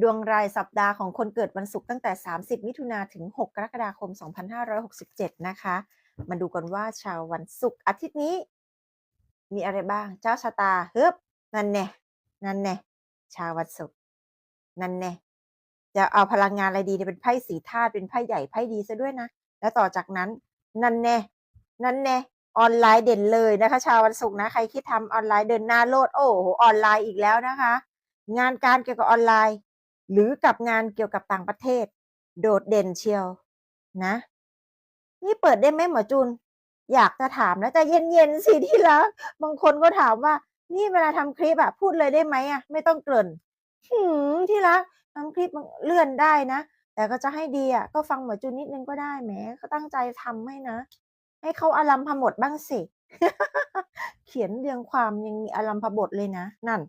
ดวงรายสัปดาห์ของคนเกิดวันศุกร์ตั้งแต่ 30 มิถุนาถึง 6 กรกฎาคม 2567 นะคะ มาดูกันว่าชาววันศุกร์อาทิตย์นี้ มีอะไรบ้าง เจ้าชะตาเฮึบนั่นแน่นั่นแน่ชาววันศุกร์นั่นแน่จะเอาพลังงานอะไรดีเนี่ยเป็นไพ่สีธาตุเป็นไพ่ใหญ่ไพ่ดีซะด้วยนะ แล้วต่อจากนั้น นั่นแน่นั่นแน่ออนไลน์เด่นเลยนะคะ ชาววันศุกร์นะ ใครคิดทำออนไลน์เดินหน้าโลด โอ้โหออนไลน์อีกแล้วนะคะ งานการเกี่ยวกับออนไลน์ หรือกับงานเกี่ยวกับต่างประเทศ โดดเด่นเชียว นะ นี่เปิดได้ไหมหมอจุน อยากจะถามนะแต่เย็นๆสิที่รักบางคนก็ถามว่า นี่เวลาทำคลิปอะพูดเลยได้ไหมอะไม่ต้องเกริ่นหืมที่รักทำคลิปเลื่อนได้นะแต่ก็จะให้ดีอะก็ฟังหมอจุนนิดนึงก็ได้แหมก็ตั้งใจทำให้นะ ให้เขาอารัมพบทบ้างสิ เขียนเรียงความยังมีอารัมพบทเลยนะ นั่น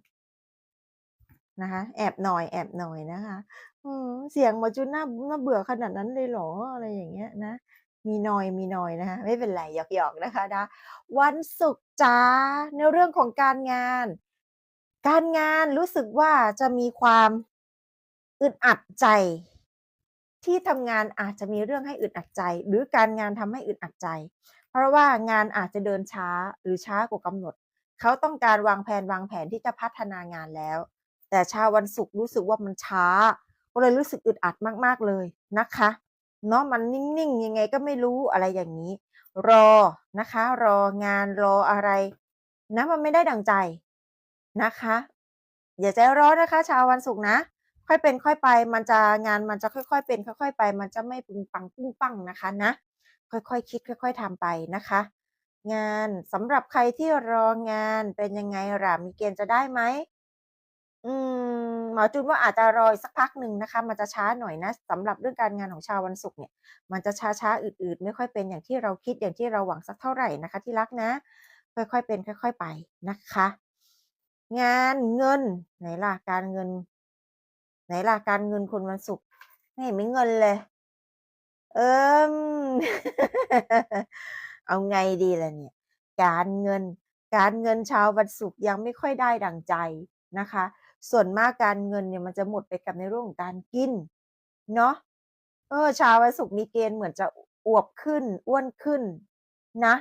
นะคะ แอบหน่อยแอบหน่อยนะคะอืเสียงหมอจุนน่าน่าเบื่อขนาดนั้นเลยเหรออะไรอย่างเงี้ยนะ มีหน่อยมีหน่อยนะคะ ไม่เป็นไรหยอกๆนะคะนะวันศุกร์จ้าในเรื่องของการงาน การงานรู้สึกว่าจะมีความอึดอัดใจ ที่ทำงานอาจจะมีเรื่องให้อึดอัดใจ หรือการงานทำให้อึดอัดใจ เพราะว่างานอาจจะเดินช้าหรือช้ากว่ากำหนด เขาต้องการวางแผนวางแผนที่จะพัฒนางานแล้ว แต่ชาววันศุกร์รู้สึกว่ามันช้า ก็เลยรู้สึกอึดอัดมากๆเลยนะคะเนาะมันนิ่งๆยังไงก็ไม่รู้อะไรอย่างนี้ รอนะคะ รองานรออะไรนะมันไม่ได้ดังใจนะคะ อย่าใจร้อนนะคะ ชาววันศุกร์นะ ค่อยเป็นค่อยไป มันจะงานมันจะค่อย ๆ เป็น ค่อย ๆ ไป มันจะไม่ปึงปังปุ้งปังนะคะนะ ค่อยๆคคิด ค่อย ๆทำไปนะคะ งานสำหรับใครที่รองานเป็นยังไงล่ะมีเกณฑ์จะได้ไหม อืมหมอจุนว่าอาจจะรอสักพักหนึ่งนะคะ มันจะช้าหน่อยนะสำหรับเรื่องการงานของชาววันศุกร์เนี่ย มันจะช้าๆอืดๆ ไม่ค่อยเป็นอย่างที่เราคิดอย่างที่เราหวังสักเท่าไหร่นะคะ ที่รักนะ ค่อยๆเป็น ค่อย ๆไปนะคะ งานเงินไหนล่ะการเงิน ไหนล่ะการเงินคนวันศุกร์ไม่เห็นมีเงินเลย เอิมเอาไงดีล่ะเนี่ย การเงิน การเงินชาววันศุกร์ยังไม่ค่อยได้ดังใจนะคะ ส่วนมากการเงินเนี่ยมันจะหมดไปกับในเรื่องของการกินเนาะเออชาววันศุกร์มีเกณฑ์เหมือนจะอวบขึ้น อ้วนขึ้นนะ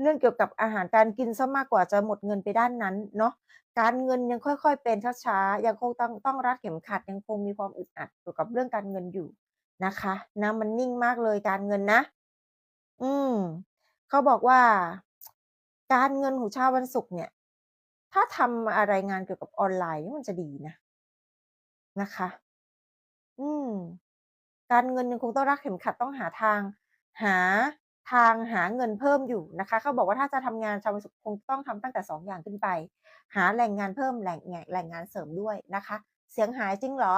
เรื่องเกี่ยวกับอาหารการกินเสียมากกว่าจะหมดเงินไปด้านนั้นเนาะการเงินยังค่อยๆ เป็นช้าๆยังคงต้องต้องรัดเข็มขัดยังคงมีความอึดอัดเกี่ยวกับเรื่องการเงินอยู่นะคะนะมันนิ่งมากเลยการเงินนะ อืมเขาบอกว่า การเงินของชาววันศุกร์เนี่ย ถ้าทำอะไรงานเกี่ยวกับออนไลน์นี่มันจะดีนะนะคะ อืม การเงินยังคงต้องรัดเข็มขัดต้องหาทาง หาทางหาเงินเพิ่มอยู่นะคะ เขาบอกว่าถ้าจะทำงานชาววันศุกคงต้องทำตั้งแต่ 2 อย่างขึ้นไป หาแหล่งงานเพิ่มแหล่งแหล่งงานเสริมด้วยนะคะ เสียงหายจริงเหรอ?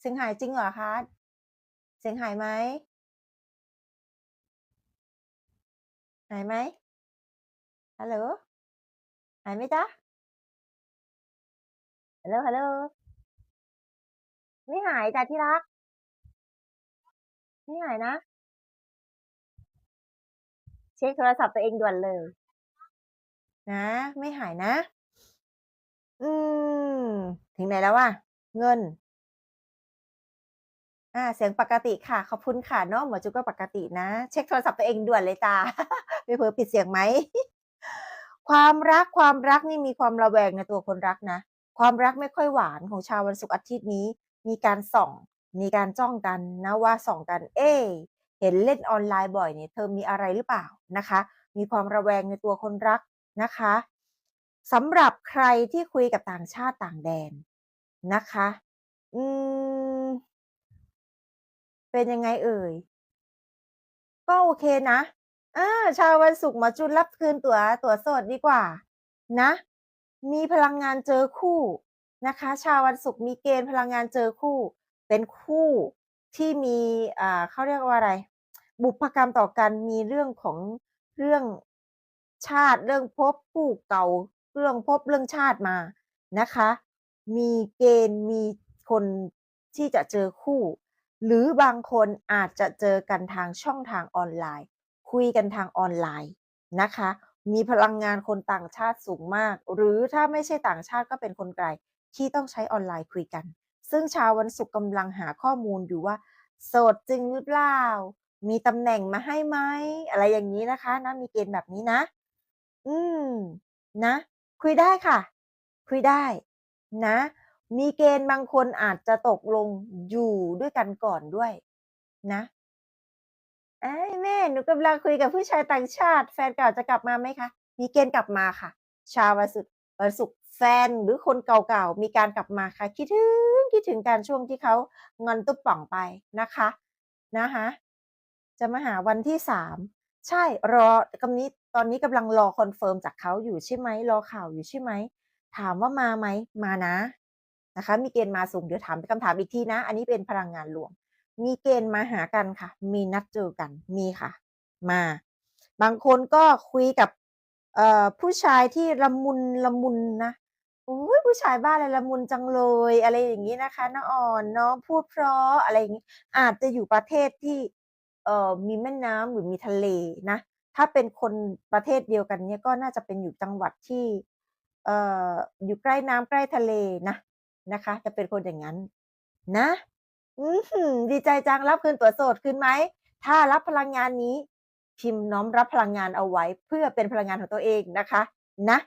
เสียงหายจริงเหรอคะ?เสียงหายไหม?หายไหม? ฮัลโหล หายไหมจ๊ะ?ฮัลโหล ฮัลโหล ไม่หายจ้ะที่รัก ไม่หายนะ เช็กโทรศัพท์ตัวเองด่วนเลย นะ ไม่หายนะ อืม ถึงไหนแล้วอะ?เงิน อ่า เสียงปกติค่ะ ขอบคุณค่ะเนาะหมวดจุก็ปกตินะ เช็กโทรศัพท์ตัวเองด่วนเลยจ้ะไม่เผลอปิดเสียงไหม? ความรักความรักนี่มีความระแวงในตัวคนรักนะ ความรักไม่ค่อยหวานของชาววันศุกร์อาทิตย์นี้ มีการส่อง มีการจ้องกันนะว่าส่องกัน เอ๊เห็นเล่นออนไลน์บ่อยเนี่ยเธอมีอะไรหรือเปล่านะคะ มีความระแวงในตัวคนรักนะคะสำหรับใครที่คุยกับต่างชาติต่างแดนนะคะ อืม เป็นยังไงเอ่ย?ก็โอเคนะ อาชาววันศุกร์หมอจุนรับคืนตั๋วตั๋วสดดีกว่า นะ มีพลังงานเจอคู่นะคะ ชาววันศุกร์มีเกณฑ์พลังงานเจอคู่ เป็นคู่ที่มีอ่าเขาเรียกว่าอะไร บุพกรรมต่อกันมีเรื่องของเรื่องชาติเรื่องภพคู่เก่า เรื่องภพเรื่องชาติมานะคะ มีเกณฑ์มีคนที่จะเจอคู่ หรือบางคนอาจจะเจอกันทางช่องทางออนไลน์ คุยกันทางออนไลน์นะคะ มีพลังงานคนต่างชาติสูงมาก หรือถ้าไม่ใช่ต่างชาติก็เป็นคนไกล ที่ต้องใช้ออนไลน์คุยกัน ซึ่งชาววันศุกร์กำลังหาข้อมูลอยู่ว่า โสดจริงหรือเปล่า มีตำแหน่งมาให้ไหมอะไรอย่างนี้นะคะนะมีเกณฑ์แบบนี้นะ อืม นะ คุยได้ค่ะ คุยได้ นะ มีเกณฑ์บางคนอาจจะตกลงอยู่ด้วยกันก่อนด้วยนะ เอ๊ยแม่หนูกำลังคุยกับผู้ชายต่างชาติ แฟนเก่าจะกลับมาไหมคะ?มีเกณฑ์กลับมาค่ะ ชาววันศุกร์วันศุกร์แฟนหรือคนเก่าๆมีการกลับมาค่ะ คิดถึงคิดถึงกันช่วงที่เขางอนตุ๊บป่องไปนะคะนะคะจะมาหาวันที่3ใช่รอกำนี้ตอนนี้กำลังรอคอนเฟิร์มจากเขาอยู่ใช่ไหมรอข่าวอยู่ใช่ไหมถามว่ามาไหมมานะนะคะ มีเกณฑ์มาสูงเดี๋ยวถามเป็นคำถามอีกทีนะ อันนี้เป็นพลังงานรวม มีเกณฑ์มาหากันค่ะ มีนัดเจอกันมีค่ะ มา บางคนก็คุยกับเอ่อผู้ชายที่ละมุนละมุนนะโอ๊ยผู้ชายบ้าอะไรละมุนจังเลย อะไรอย่างงี้นะคะน้าอ่อนเนาะพูดเพราะอะไรอย่างงี้ อาจจะอยู่ประเทศที่เอ่อมีแม่น้ำหรือมีทะเลนะ ถ้าเป็นคนประเทศเดียวกันเนี่ยก็น่าจะเป็นอยู่จังหวัดที่เอ่ออยู่ใกล้น้ำใกล้ทะเลนะนะคะ จะเป็นคนอย่างงั้นนะ อื้อฮือดีใจจังรับคืนตั๋วโสดคืนไหม?ถ้ารับพลังงานนี้ พิมพ์น้อมรับพลังงานเอาไว้ เพื่อเป็นพลังงานของตัวเองนะคะ นะ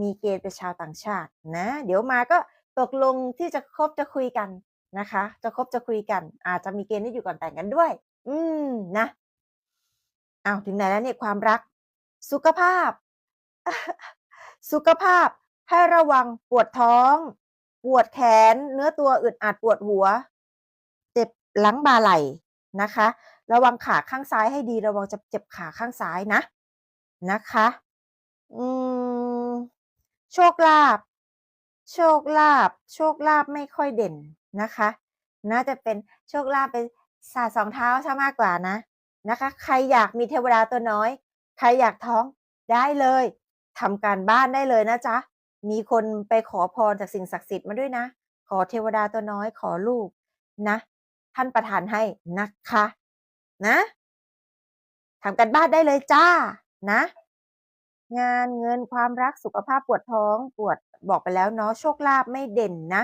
มีเกณฑ์เป็นชาวต่างชาตินะ เดี๋ยวมาก็ตกลงที่จะคบจะคุยกันนะคะ จะคบจะคุยกัน อาจจะมีเกณฑ์ได้อยู่ก่อนแต่งกันด้วย อืมนะอ้าวถึงไหนแล้วเนี่ยความรัก สุขภาพ สุขภาพให้ระวังปวดท้อง ปวดแขน เนื้อตัวอึดอัดปวดหัว หลังบ่าไหล่นะคะ ระวังขาข้างซ้ายให้ดี ระวังจะเจ็บขาข้างซ้ายนะนะคะอืมโชคลาภโชคลาภโชคลาภไม่ค่อยเด่นนะคะ น่าจะเป็นโชคลาภเป็นศาสตร์สองเท้าเสียมากกว่านะนะคะ ใครอยากมีเทวดาตัวน้อย ใครอยากท้องได้เลยทำการบ้านได้เลยนะจ๊ะมีคนไปขอพรจากสิ่งศักดิ์สิทธิ์มาด้วยนะ ขอเทวดาตัวน้อยขอลูกนะ ท่านประทานให้นะคะนะทำการบ้านได้เลยจ้ะนะ งานเงินความรักสุขภาพปวดท้องปวดบอกไปแล้วเนาะโชคลาภไม่เด่นนะ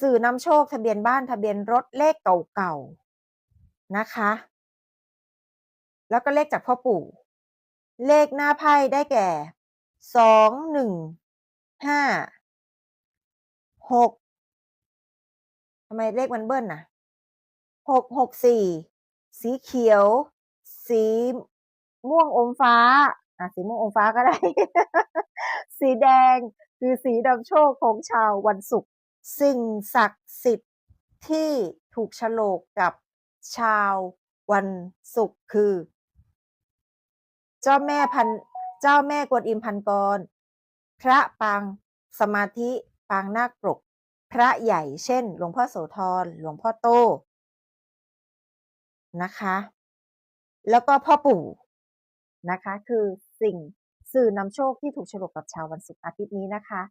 สื่อนำโชคทะเบียนบ้านทะเบียนรถเลขเก่าๆนะคะ แล้วก็เลขจากพ่อปู่ เลขหน้าไพ่ได้แก่2 1 5 6ทำไมเลขมันเบิ้ลน่ะ 6 6 4สีเขียว สีม่วงอมฟ้า อ่าสีม่วงอมฟ้าก็ได้ สีแดงคือสีนำโชคของชาววันศุกร์สิ่งศักดิ์สิทธิ์ที่ถูกฉลกกับชาววันศุกร์คือ เจ้าแม่พันเจ้าแม่กวนอิมพันกร พระปางสมาธิปางนาคปกพระใหญ่เช่น หลวงพ่อโสธรหลวงพ่อโต นะคะ แล้วก็พ่อปู่นะคะ คือสิ่งสื่อนำโชคที่ถูกฉลกกับชาววันศุกร์อาทิตย์นี้นะคะ